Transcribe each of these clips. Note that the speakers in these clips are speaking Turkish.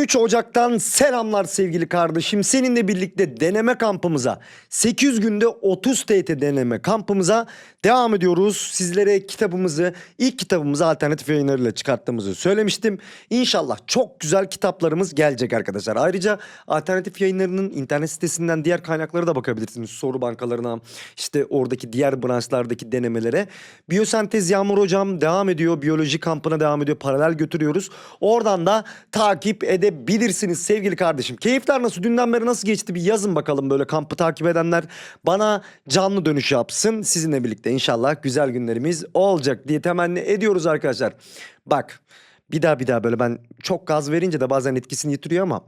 23 Ocak'tan selamlar sevgili kardeşim. Seninle birlikte deneme kampımıza 800 günde 30 TT deneme kampımıza devam ediyoruz. Sizlere kitabımızı ilk kitabımızı alternatif yayınlarıyla çıkarttığımızı söylemiştim. İnşallah çok güzel kitaplarımız gelecek arkadaşlar. Ayrıca alternatif yayınlarının internet sitesinden diğer kaynaklara da bakabilirsiniz. Soru bankalarına işte oradaki diğer branşlardaki denemelere. Biyosentez Yağmur Hocam devam ediyor. Biyoloji kampına devam ediyor. Paralel götürüyoruz. Oradan da takip edebilirsiniz sevgili kardeşim. Keyifler nasıl? Dünden beri nasıl geçti? Bir yazın bakalım böyle kampı takip edenler. Bana canlı dönüş yapsın. Sizinle birlikte inşallah güzel günlerimiz olacak diye temenni ediyoruz arkadaşlar. Bak bir daha bir daha böyle ben çok gaz verince de bazen etkisini yitiriyor ama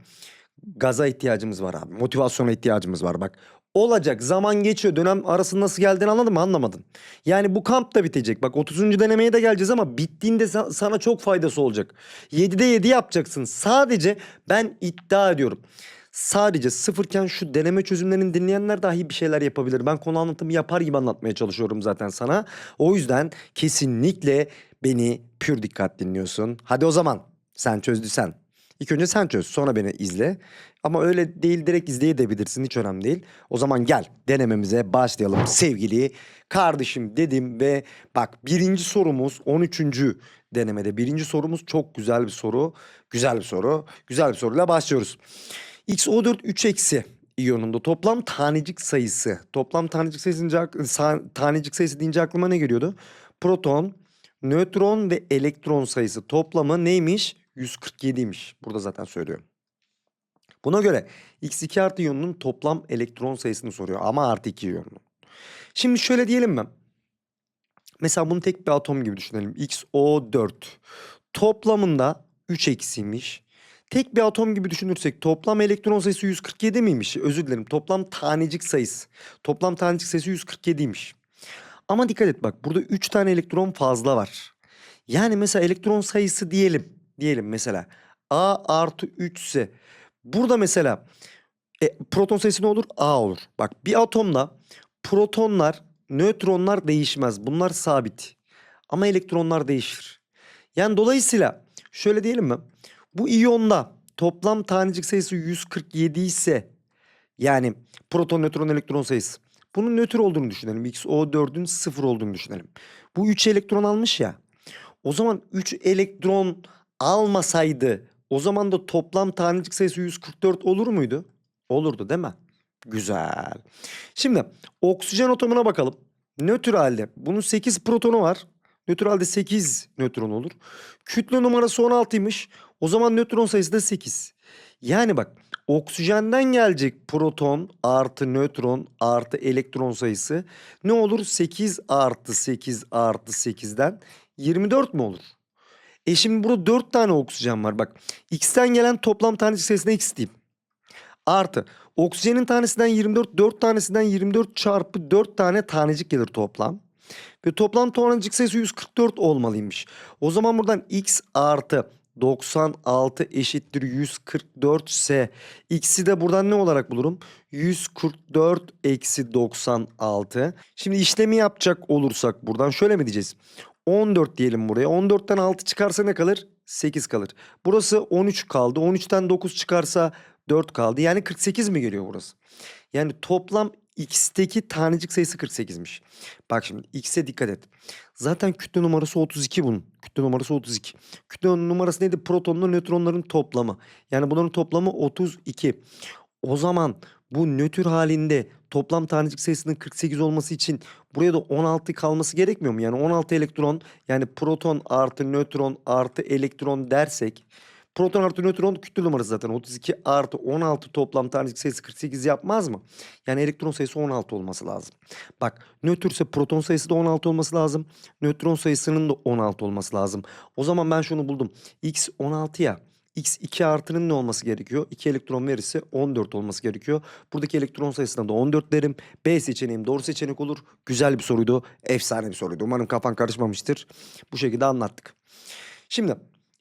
gaza ihtiyacımız var abi. Motivasyona ihtiyacımız var bak. Olacak zaman geçiyor dönem arası nasıl geldiğini anladın mı anlamadın. Yani bu kamp da bitecek bak 30. denemeye de geleceğiz ama bittiğinde sa- sana çok faydası olacak. 7'de 7 yapacaksın sadece ben iddia ediyorum. Sadece sıfırken şu deneme çözümlerini dinleyenler dahi bir şeyler yapabilir. Ben konu anlatımı yapar gibi anlatmaya çalışıyorum zaten sana. O yüzden kesinlikle beni pür dikkat dinliyorsun. Hadi o zaman sen çözdüysen. İlk önce sen çöz sonra beni izle. Ama öyle değil direkt izleyebilirsin hiç önemli değil. O zaman gel denememize başlayalım sevgili kardeşim dedim ve bak birinci sorumuz 13. denemede. Birinci sorumuz çok güzel bir soru. Güzel bir soru. Güzel bir soruyla başlıyoruz. XO4 3 eksi iyonunda toplam tanecik sayısı. Toplam tanecik sayısı deyince, tanecik sayısı deyince aklıma ne geliyordu? Proton, nötron ve elektron sayısı toplamı neymiş? 147'ymiş. Burada zaten söylüyor. Buna göre X2 artı iyonunun toplam elektron sayısını soruyor ama artı 2 iyonunun. Şimdi şöyle diyelim mi? Mesela bunu tek bir atom gibi düşünelim. XO4 toplamında 3 eksiymiş. Tek bir atom gibi düşünürsek toplam elektron sayısı 147 miymiş? Özür dilerim. Toplam tanecik sayısı. Toplam tanecik sayısı 147'ymiş. Ama dikkat et bak burada 3 tane elektron fazla var. Yani mesela elektron sayısı diyelim. Diyelim mesela A artı 3 ise burada mesela e, proton sayısı ne olur? A olur. Bak bir atomda protonlar, nötronlar değişmez. Bunlar sabit. Ama elektronlar değişir. Yani dolayısıyla şöyle diyelim mi? Bu iyonda toplam tanecik sayısı 147 ise yani proton, nötron, elektron sayısı. Bunun nötr olduğunu düşünelim. XO4'ün sıfır olduğunu düşünelim. Bu 3 elektron almış ya. O zaman 3 elektron almasaydı o zaman da toplam tanecik sayısı 144 olur muydu? Olurdu değil mi? Güzel. Şimdi oksijen atomuna bakalım. Nötr halde bunun 8 protonu var. Nötr halde 8 nötron olur. Kütle numarası 16'ymış. O zaman nötron sayısı da 8. Yani bak oksijenden gelecek proton artı nötron artı elektron sayısı ne olur? 8 artı 8 artı 8'den 24 mu olur? E şimdi burada 4 tane oksijen var. Bak X'ten gelen toplam tanecik sayısına X diyeyim. Artı oksijenin tanesinden 24, 4 tanesinden 24 çarpı 4 tane tanecik gelir toplam. Ve toplam tanecik sayısı 144 olmalıymış. O zaman buradan X artı 96 eşittir 144 ise x'i de buradan ne olarak bulurum? 144 eksi 96. Şimdi işlemi yapacak olursak buradan şöyle mi diyeceğiz? 14 diyelim buraya. 14'ten 6 çıkarsa ne kalır? 8 kalır. Burası 13 kaldı. 13'ten 9 çıkarsa 4 kaldı. Yani 48 mi geliyor burası? Yani toplam x'teki tanecik sayısı 48'miş. Bak şimdi x'e dikkat et. Zaten kütle numarası 32 bunun. Kütle numarası 32. Kütle numarası neydi? Protonla nötronların toplamı. Yani bunların toplamı 32. O zaman bu nötr halinde toplam tanecik sayısının 48 olması için buraya da 16 kalması gerekmiyor mu? Yani 16 elektron yani proton artı nötron artı elektron dersek proton artı nötron kütle numarası zaten 32 artı 16 toplam tanecik sayısı 48 yapmaz mı? Yani elektron sayısı 16 olması lazım. Bak nötrse proton sayısı da 16 olması lazım. Nötron sayısının da 16 olması lazım. O zaman ben şunu buldum. X 16 ya. X 2 artının ne olması gerekiyor? 2 elektron verirse 14 olması gerekiyor. Buradaki elektron sayısına da 14 derim. B seçeneğim doğru seçenek olur. Güzel bir soruydu. Efsane bir soruydu. Umarım kafan karışmamıştır. Bu şekilde anlattık. Şimdi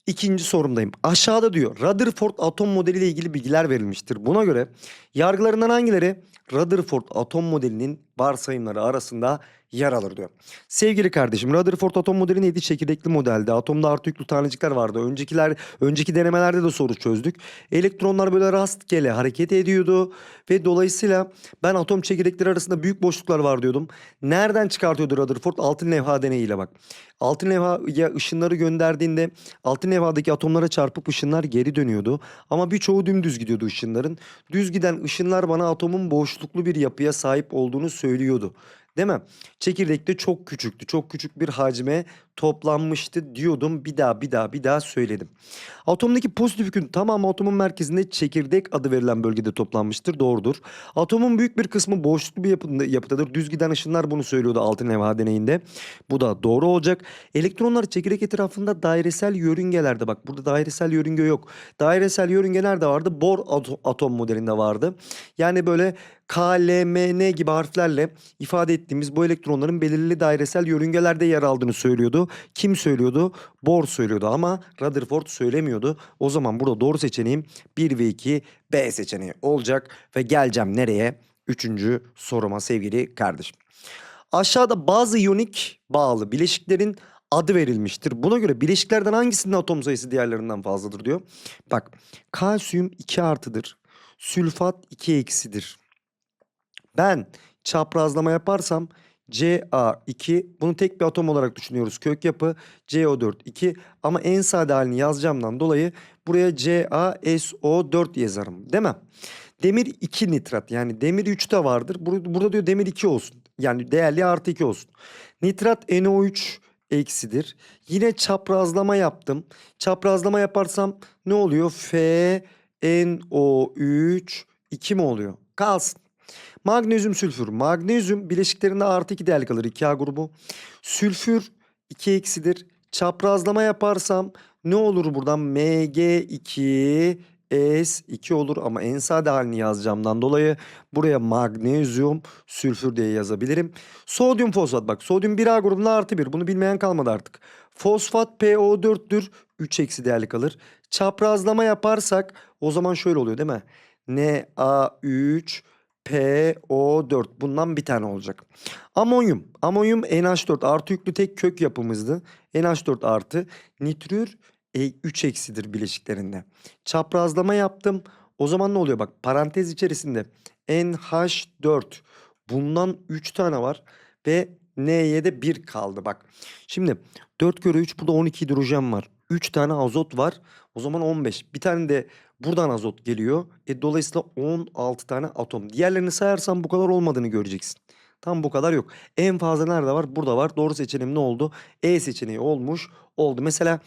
ikinci sorumdayım. Aşağıda diyor Rutherford atom modeliyle ilgili bilgiler verilmiştir. Buna göre yargılarından hangileri Rutherford atom modelinin varsayımları arasında yer alır diyor. Sevgili kardeşim Rutherford atom modeli neydi? Çekirdekli modelde. Atomda artı yüklü tanecikler vardı. Öncekiler önceki denemelerde de soru çözdük. Elektronlar böyle rastgele hareket ediyordu ve dolayısıyla ben atom çekirdekleri arasında büyük boşluklar var diyordum. Nereden çıkartıyordu Rutherford? Altın levha deneyiyle bak. Altın levhaya ışınları gönderdiğinde altın levhadaki atomlara çarpıp ışınlar geri dönüyordu. Ama birçoğu dümdüz gidiyordu ışınların. Düz giden ışınlar bana atomun boşluklu bir yapıya sahip olduğunu. Değil mi? Çekirdekte çok küçüktü. Çok küçük bir hacme toplanmıştı diyordum. Bir daha bir daha bir daha söyledim. Atomdaki pozitif yükün tamamı atomun merkezinde çekirdek adı verilen bölgede toplanmıştır. Doğrudur. Atomun büyük bir kısmı boşluklu bir yapıda, yapıdadır. Düz giden ışınlar bunu söylüyordu altın levha deneyinde. Bu da doğru olacak. Elektronlar çekirdek etrafında dairesel yörüngelerde bak burada dairesel yörünge yok. Dairesel yörünge nerede vardı? Ato- atom modelinde vardı. Yani böyle K, L, M, N gibi harflerle ifade ettiğimiz bu elektronların belirli dairesel yörüngelerde yer aldığını söylüyordu. Kim söylüyordu? Bohr söylüyordu ama Rutherford söylemiyordu. O zaman burada doğru seçeneğim 1 ve 2 B seçeneği olacak ve geleceğim nereye? Üçüncü soruma sevgili kardeşim. Aşağıda bazı iyonik bağlı bileşiklerin adı verilmiştir. Buna göre bileşiklerden hangisinin atom sayısı diğerlerinden fazladır diyor. Bak kalsiyum 2 artıdır. Sülfat 2 eksidir. Ben çaprazlama yaparsam Ca2 bunu tek bir atom olarak düşünüyoruz. Kök yapı CO4 2 ama en sade halini yazacağımdan dolayı buraya CaSO4 yazarım değil mi? Demir 2 nitrat yani demir 3 de vardır. Bur- Burada diyor demir 2 olsun. Yani değerli artı 2 olsun. Nitrat NO3 eksidir. Yine çaprazlama yaptım. Çaprazlama yaparsam ne oluyor? FNO3 2 mi oluyor? Kalsın. Magnezyum sülfür. Magnezyum bileşiklerinde artı 2 değerli kalır 2A grubu. Sülfür 2 eksidir. Çaprazlama yaparsam ne olur buradan? Mg2 S2 olur ama en sade halini yazacağımdan dolayı buraya magnezyum sülfür diye yazabilirim. Sodyum fosfat bak sodyum 1A grubunda artı 1 bunu bilmeyen kalmadı artık. Fosfat PO4'tür 3 eksi değerli kalır. Çaprazlama yaparsak o zaman şöyle oluyor değil mi? Na3 PO4 bundan bir tane olacak. Amonyum. Amonyum NH4 artı yüklü tek kök yapımızdı. NH4 artı nitrür e, 3 eksidir bileşiklerinde. Çaprazlama yaptım. O zaman ne oluyor? Bak parantez içerisinde NH4 bundan 3 tane var ve N'ye 1 kaldı bak. Şimdi 4 kere 3 burada 12 hidrojen var. 3 tane azot var. O zaman 15. Bir tane de buradan azot geliyor. E, dolayısıyla 16 tane atom. Diğerlerini sayarsam bu kadar olmadığını göreceksin. Tam bu kadar yok. En fazla nerede var? Burada var. Doğru seçeneğim ne oldu? E seçeneği olmuş. Oldu. Mesela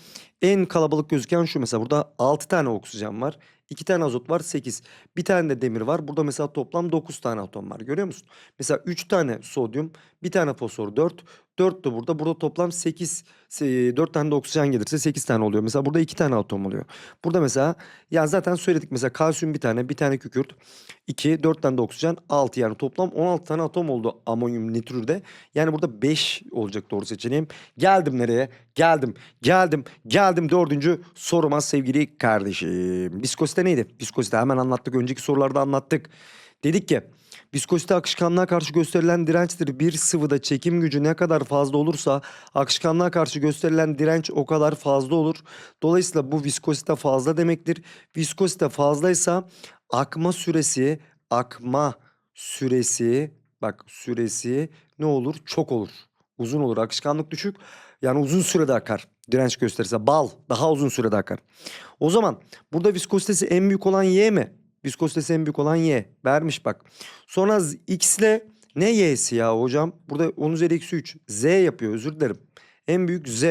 en kalabalık gözüken şu mesela. Burada 6 tane oksijen var. 2 tane azot var 8. Bir tane de demir var. Burada mesela toplam 9 tane atom var. Görüyor musun? Mesela 3 tane sodyum, bir tane fosfor 4. 4 de burada. Burada toplam 8. 4 tane de oksijen gelirse 8 tane oluyor. Mesela burada 2 tane atom oluyor. Burada mesela ya zaten söyledik mesela kalsiyum bir tane, bir tane kükürt. 2, 4 tane de oksijen 6 yani toplam 16 tane atom oldu amonyum nitrürde. Yani burada 5 olacak doğru seçeneğim. Geldim nereye? Geldim, geldim, geldim dördüncü soruma sevgili kardeşim. Viskozite neydi? Viskozite hemen anlattık. Önceki sorularda anlattık. Dedik ki viskozite akışkanlığa karşı gösterilen dirençtir. Bir sıvıda çekim gücü ne kadar fazla olursa akışkanlığa karşı gösterilen direnç o kadar fazla olur. Dolayısıyla bu viskozite fazla demektir. Viskozite fazlaysa akma süresi, akma süresi, bak süresi ne olur? Çok olur. Uzun olur. Akışkanlık düşük. Yani uzun sürede akar. Direnç gösterirse bal daha uzun sürede akar. O zaman burada viskozitesi en büyük olan Y mi? Viskozitesi en büyük olan Y. Vermiş bak. Sonra X ile ne Y'si ya hocam? Burada 10 üzeri eksi 3. Z yapıyor özür dilerim. En büyük Z.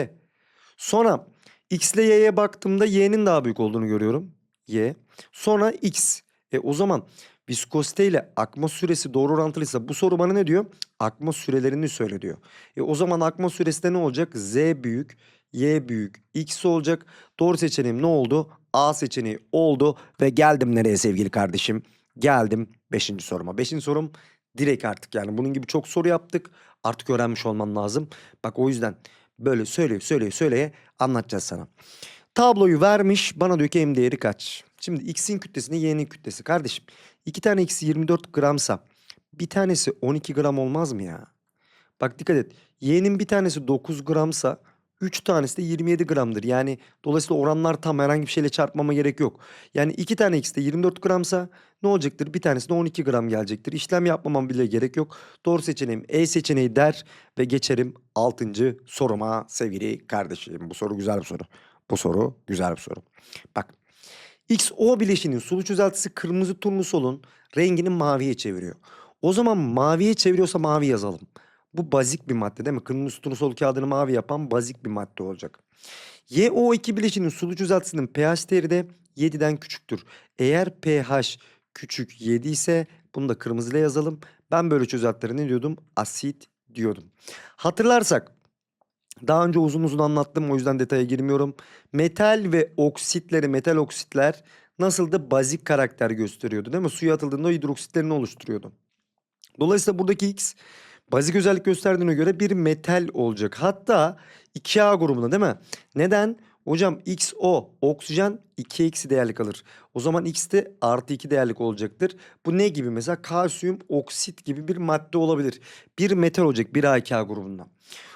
Sonra X ile Y'ye baktığımda Y'nin daha büyük olduğunu görüyorum. Y. Sonra X. E o zaman viskozite ile akma süresi doğru orantılıysa bu soru bana ne diyor? Akma sürelerini söyle diyor. E o zaman akma süresi de ne olacak? Z büyük, Y büyük, X olacak. Doğru seçeneğim ne oldu? A seçeneği oldu ve geldim nereye sevgili kardeşim? Geldim 5. soruma. 5. sorum direkt artık yani bunun gibi çok soru yaptık. Artık öğrenmiş olman lazım. Bak o yüzden böyle söyleye söyleye söyleye anlatacağız sana. Tabloyu vermiş bana diyor ki m değeri kaç? Şimdi x'in kütlesine y'nin kütlesi. Kardeşim 2 tane x'i 24 gramsa bir tanesi 12 gram olmaz mı ya? Bak dikkat et. Y'nin bir tanesi 9 gramsa 3 tanesi de 27 gramdır. Yani dolayısıyla oranlar tam herhangi bir şeyle çarpmama gerek yok. Yani 2 tane x de 24 gramsa ne olacaktır? Bir tanesi de 12 gram gelecektir. İşlem yapmamam bile gerek yok. Doğru seçeneğim E seçeneği der ve geçerim 6. soruma sevgili kardeşim. Bu soru güzel bir soru. Bu soru güzel bir soru. Bak XO bileşinin sulu çözeltisi kırmızı turnusolun rengini maviye çeviriyor. O zaman maviye çeviriyorsa mavi yazalım. Bu bazik bir madde değil mi? Kırmızı turnusol kağıdını mavi yapan bazik bir madde olacak. YO2 bileşinin sulu çözeltisinin pH değeri de 7'den küçüktür. Eğer pH küçük 7 ise bunu da kırmızıyla yazalım. Ben böyle çözeltilere ne diyordum? Asit diyordum. Hatırlarsak daha önce uzun uzun anlattım o yüzden detaya girmiyorum. Metal ve oksitleri, metal oksitler nasıldı? Bazik karakter gösteriyordu değil mi? Suya atıldığında hidroksitlerini oluşturuyordu. Dolayısıyla buradaki X bazik özellik gösterdiğine göre bir metal olacak. Hatta 2A grubunda değil mi? Neden? Hocam XO oksijen 2 eksi değerlik alır. O zaman X de artı 2 değerlik olacaktır. Bu ne gibi mesela? Kalsiyum oksit gibi bir madde olabilir. Bir metal olacak bir A2A grubunda.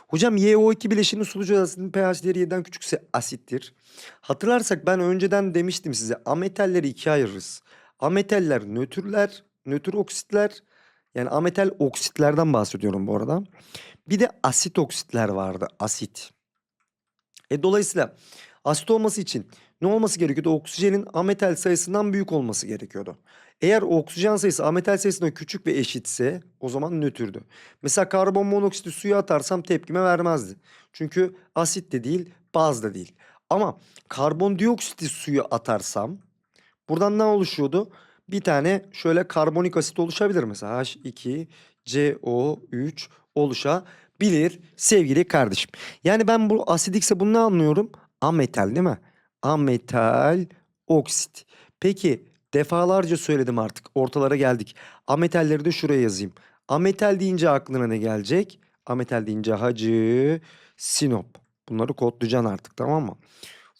Hocam YO2 bileşinin sulucu asitinin pH değeri 7'den küçükse asittir. Hatırlarsak ben önceden demiştim size ametalleri ikiye ayırırız. Ametaller nötrler, nötr oksitler yani ametal oksitlerden bahsediyorum bu arada. Bir de asit oksitler vardı asit. E dolayısıyla asit olması için ne olması gerekiyordu? Oksijenin ametal sayısından büyük olması gerekiyordu. Eğer oksijen sayısı ametal sayısından küçük ve eşitse o zaman nötrdü. Mesela karbon monoksiti suya atarsam tepkime vermezdi. Çünkü asit de değil, baz da değil. Ama karbondioksiti suya atarsam buradan ne oluşuyordu? Bir tane şöyle karbonik asit oluşabilir mesela H2 CO3 oluşabilir sevgili kardeşim. Yani ben bu asidikse bunu ne anlıyorum? Ametal değil mi? Ametal oksit. Peki defalarca söyledim artık ortalara geldik. Ametalleri de şuraya yazayım. Ametal deyince aklına ne gelecek? Ametal deyince hacı, sinop. Bunları kodlayacaksın artık tamam mı?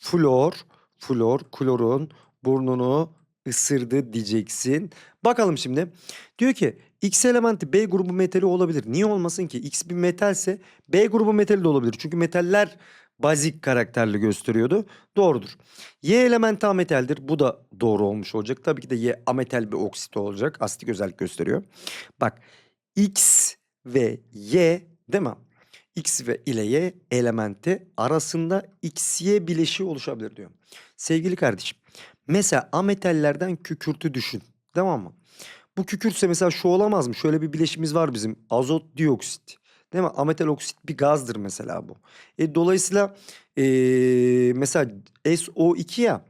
Flor, flor, klorun burnunu ısırdı diyeceksin. Bakalım şimdi. Diyor ki X elementi B grubu metali olabilir. Niye olmasın ki? X bir metalse B grubu metali de olabilir. Çünkü metaller bazik karakterli gösteriyordu. Doğrudur. Y elementi ametaldir. Bu da doğru olmuş olacak. Tabii ki de Y ametal bir oksit olacak. Asitik özellik gösteriyor. Bak X ve Y değil mi? X ve ile Y elementi arasında XY bileşiği oluşabilir diyor. Sevgili kardeşim mesela ametallerden kükürtü düşün. Tamam mı? Bu kükürtse mesela şu olamaz mı? Şöyle bir bileşimiz var bizim. Azot dioksit. Değil mi? Ametal oksit bir gazdır mesela bu. E, dolayısıyla e, mesela SO2 ya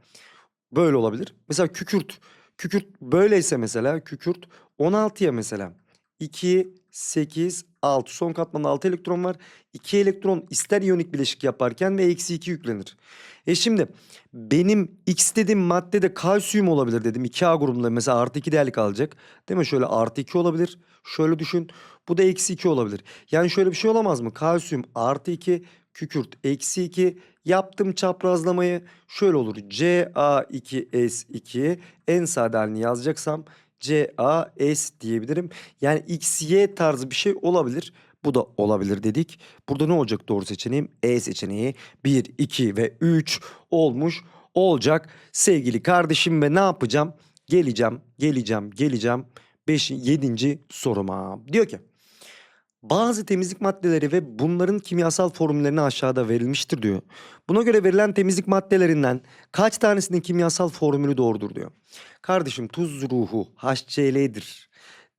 böyle olabilir. Mesela kükürt. Kükürt böyleyse mesela kükürt 16'ya mesela 2, 8, 6 son katmanda 6 elektron var. 2 elektron ister iyonik bileşik yaparken ve eksi 2 yüklenir. E şimdi benim X dediğim madde de kalsiyum olabilir dedim. 2A grubunda mesela artı 2 değerlik alacak. Değil mi? Şöyle artı 2 olabilir. Şöyle düşün. Bu da eksi 2 olabilir. Yani şöyle bir şey olamaz mı? Kalsiyum artı 2, kükürt eksi 2. Yaptım çaprazlamayı. Şöyle olur. CA2S2 en sade halini yazacaksam CAS diyebilirim. Yani XY tarzı bir şey olabilir. Bu da olabilir dedik. Burada ne olacak doğru seçeneğim? E seçeneği 1, 2 ve 3 olmuş olacak. Sevgili kardeşim ve ne yapacağım? Geleceğim, geleceğim, geleceğim. 5. 7. soruma. Diyor ki bazı temizlik maddeleri ve bunların kimyasal formüllerini aşağıda verilmiştir diyor. Buna göre verilen temizlik maddelerinden kaç tanesinin kimyasal formülü doğrudur diyor. Kardeşim tuz ruhu HCl'dir.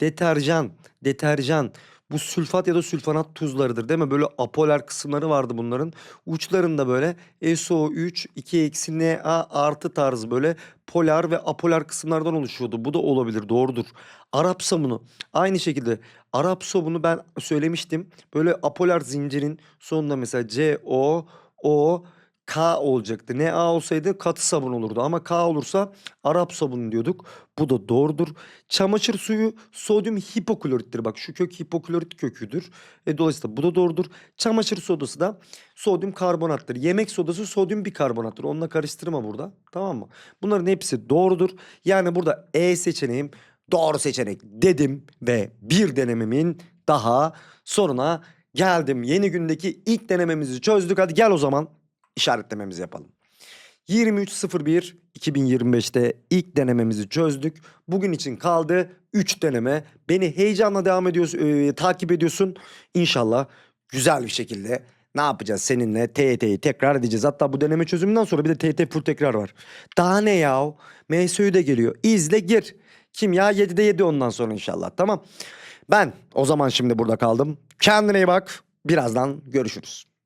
Deterjan, deterjan bu sülfat ya da sülfonat tuzlarıdır değil mi? Böyle apolar kısımları vardı bunların. Uçlarında böyle SO3, 2 eksi Na artı tarzı böyle polar ve apolar kısımlardan oluşuyordu. Bu da olabilir doğrudur. Arap sabunu aynı şekilde Arap sabunu ben söylemiştim. Böyle apolar zincirin sonunda mesela CO, O, K olacaktı. Ne A olsaydı katı sabun olurdu ama K olursa Arap sabunu diyorduk. Bu da doğrudur. Çamaşır suyu sodyum hipoklorittir. Bak şu kök hipoklorit köküdür. E, dolayısıyla bu da doğrudur. Çamaşır sodası da sodyum karbonattır. Yemek sodası sodyum bikarbonattır. Onunla karıştırma burada. Tamam mı? Bunların hepsi doğrudur. Yani burada E seçeneğim doğru seçenek dedim ve bir denememin daha sonuna geldim. Yeni gündeki ilk denememizi çözdük. Hadi gel o zaman işaretlememizi yapalım. 23.01 2025'te ilk denememizi çözdük. Bugün için kaldı 3 deneme. Beni heyecanla devam ediyorsun, e, takip ediyorsun. İnşallah güzel bir şekilde ne yapacağız seninle TYT'yi tekrar edeceğiz. Hatta bu deneme çözümünden sonra bir de TYT full tekrar var. Daha ne yahu? MSÜ de geliyor. İzle gir. Kimya 7'de 7 ondan sonra inşallah tamam. Ben o zaman şimdi burada kaldım. Kendine iyi bak. Birazdan görüşürüz.